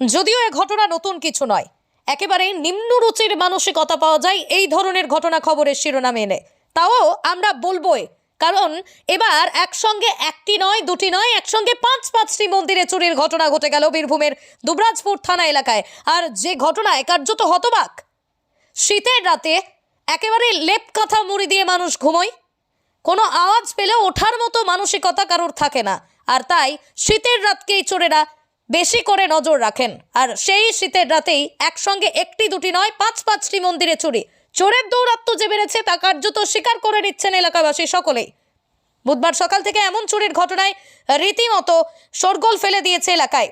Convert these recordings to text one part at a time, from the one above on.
যদিও এ ঘটনা নতুন কিছু নয়। একেবারে নিম্নরুচির মানসিকতা পাওয়া যায় এই ধরনের ঘটনা খবরের শিরোনামে এনে। তাও আমরা বলবোই, কারণ এবার একসঙ্গে একটি নয়, দুটি নয়, একসঙ্গে পাঁচ, পাঁচটি মন্দিরে চুরির ঘটনা ঘটে গেল বীরভূমের দুবরাজপুর থানা এলাকায়। আর যে ঘটনায় কার্যত হতবাক, শীতের রাতে একেবারে লেপ কাঁথা মুড়ি দিয়ে মানুষ ঘুমোয়। কোনো আওয়াজ পেলে ওঠার মতো মানসিকতা কারোর থাকে না। আর তাই শীতের রাতকেই চোরেরা বেশি করে নজর রাখেন। আর সেই শীতের রাতেই একসঙ্গে একটি দুটি নয়, পাঁচ পাঁচটি মন্দিরে চুরি চোরের দৌরাত্ম যে বেড়েছে তা কার্যত স্বীকার করে নিচ্ছেন এলাকাবাসী সকলেই। বুধবার সকাল থেকে এমন চুরির ঘটনায় রীতিমতো শোরগোল ফেলে দিয়েছে এলাকায়।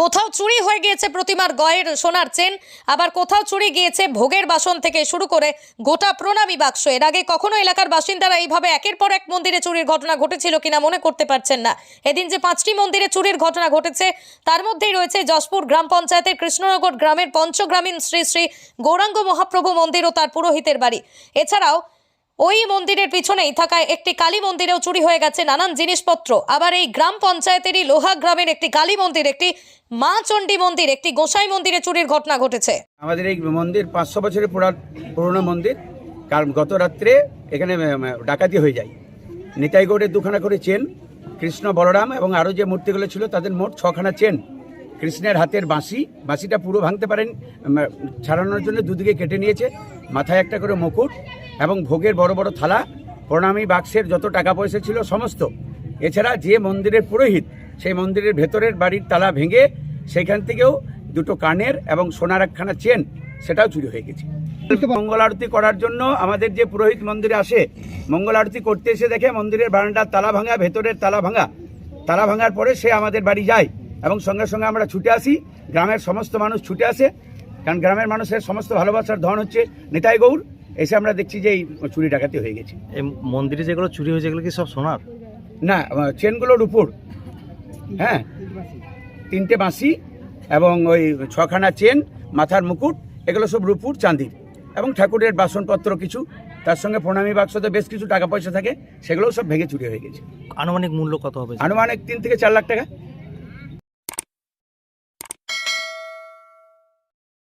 কোথাও চুরি হয়ে গিয়েছে প্রতিমার গয়ের সোনার চেন, আবার কোথাও চুরি গিয়েছে ভোগের বাসন থেকে শুরু করে গোটা প্রণামী বাক্স। এর আগে কখনো এলাকার বাসিন্দারা এইভাবে একের পর এক মন্দিরে চুরির ঘটনা ঘটেছিল কিনা মনে করতে পারছেন না। এদিন যে পাঁচটি মন্দিরে চুরির ঘটনা ঘটেছে, তার মধ্যেই রয়েছে যশপুর গ্রাম পঞ্চায়েতের কৃষ্ণনগর গ্রামের পঞ্চগ্রামীণ শ্রী শ্রী গৌরাঙ্গ মহাপ্রভু মন্দির ও তার পুরোহিতের বাড়ি। এছাড়াও ওই মন্দিরের পিছনেই থাকা একটি কালী মন্দিরেও চুরি হয়ে গেছে নানান জিনিসপত্র। আবার এই গ্রাম পঞ্চায়েতেরই লোহা গ্রামের একটি কালী মন্দির, একটি মা চণ্ডী মন্দির, একটি গোসাই মন্দিরে চুরির ঘটনা ঘটেছে। আমাদের এই মন্দির পাঁচশো বছরের পুরা পুরনো মন্দির। কারণ গত রাত্রে এখানে ডাকাতি হয়ে যায়। নিতাইগড়ের দুখানা করে চেন, কৃষ্ণ বলরাম এবং আরও যে মূর্তিগুলো ছিল তাদের মোট ছখানা চেন। কৃষ্ণের হাতের বাঁশি, বাঁশিটা পুরো ভাঙতে পারেন ছাড়ানোর জন্য দুদিকে কেটে নিয়েছে। মাথায় একটা করে মুকুট এবং ভোগের বড় বড় থালা, প্রণামী বাক্সের যত টাকা পয়সা ছিল সমস্ত। এছাড়া যে মন্দিরের পুরোহিত, সেই মন্দিরের ভেতরের বাড়ির তালা ভেঙে সেখান থেকেও দুটো কানের এবং সোনার একখানা চেন সেটাও চুরি হয়ে গেছে। মঙ্গল আরতি করার জন্য আমাদের যে পুরোহিত মন্দিরে আসে, মঙ্গল আরতি করতে এসে দেখে মন্দিরের বারান্দার তালা ভাঙা, ভেতরের তালা ভাঙা। তালা ভাঙার পরে সে আমাদের বাড়ি যায় এবং সঙ্গে সঙ্গে আমরা ছুটে আসি। গ্রামের সমস্ত মানুষ ছুটে আসে, কারণ গ্রামের মানুষের সমস্ত ভালোবাসার ধন হচ্ছে নিতাই গৌর। এসে আমরা দেখছি যে এই চুরি ডাকাতি হয়ে গেছে। এই মন্দিরে যেগুলো চুরি হয়েছে এগুলো কি সব সোনার? না আহ, চেনগুলোর উপর। হ্যাঁ তিনটে বাঁশি এবং ওই ছখানা চেন মাথার মুকুট এগুলো সব রূপুর চাঁদির। এবং ঠাকুরের বাসনপত্র কিছু তার সঙ্গে প্রণামী বাক্সতে বেশ কিছু টাকা পয়সা থাকে সেগুলোও সব ভেঙে চুরি হয়ে গেছে। আনুমানিক মূল্য কত হবে? আনুমানিক তিন থেকে চার লাখ টাকা।